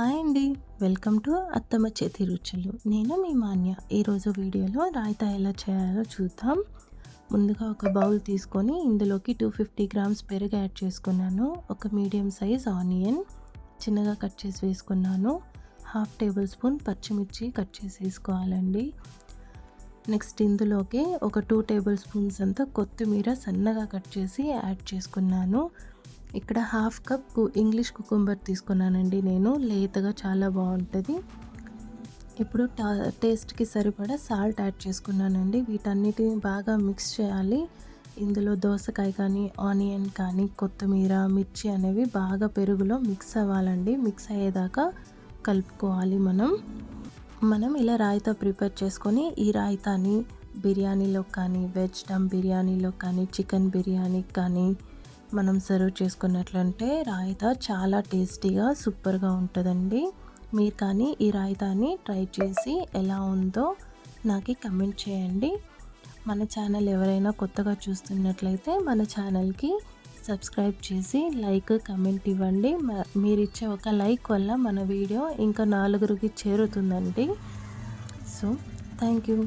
Hi అండి. Welcome to అత్తమ్మ చేతి రుచులు. నేను మీ మాన్య. ఈరోజు వీడియోలో రాయితా ఎలా చేయాలో చూద్దాం. ముందుగా ఒక బౌల్ తీసుకొని ఇందులోకి టూ ఫిఫ్టీ గ్రామ్స్ పెరుగు యాడ్ చేసుకున్నాను. ఒక మీడియం సైజ్ ఆనియన్ చిన్నగా కట్ చేసి వేసుకున్నాను. హాఫ్ టేబుల్ స్పూన్ పచ్చిమిర్చి కట్ చేసి వేసుకోవాలండి. నెక్స్ట్ ఇందులోకి ఒక టూ టేబుల్ స్పూన్స్ అంతా కొత్తిమీర సన్నగా కట్ చేసి యాడ్ చేసుకున్నాను. ఇక్కడ హాఫ్ కప్ ఇంగ్లీష్ కుకుంబర్ తీసుకున్నానండి నేను. లేతగా చాలా బాగుంటుంది. ఇప్పుడు టా టేస్ట్కి సరిపడా సాల్ట్ యాడ్ చేసుకున్నానండి. వీటన్నిటిని బాగా మిక్స్ చేయాలి. ఇందులో దోసకాయ కానీ ఆనియన్ కానీ కొత్తిమీర మిర్చి అనేవి బాగా పెరుగులో మిక్స్ అవ్వాలండి. మిక్స్ అయ్యేదాకా కలుపుకోవాలి మనం. మనం ఇలా రాయితా ప్రిపేర్ చేసుకొని ఈ రాయితాని బిర్యానీలో కానీ వెజ్ డమ్ బిర్యానీలో కానీ చికెన్ బిర్యానీ కానీ మనం సర్వ్ చేసుకున్నట్లంటే రాయితా చాలా టేస్టీగా సూపర్గా ఉంటుందండి. మీరు కానీ ఈ రాయితాని ట్రై చేసి ఎలా ఉందో నాకు కమెంట్ చేయండి. మన ఛానల్ ఎవరైనా కొత్తగా చూస్తున్నట్లయితే మన ఛానల్కి సబ్స్క్రైబ్ చేసి లైక్ కమెంట్ ఇవ్వండి. మీరు ఇచ్చే ఒక లైక్ వల్ల మన వీడియో ఇంకా నాలుగురికి చేరుతుందండి. So thank you.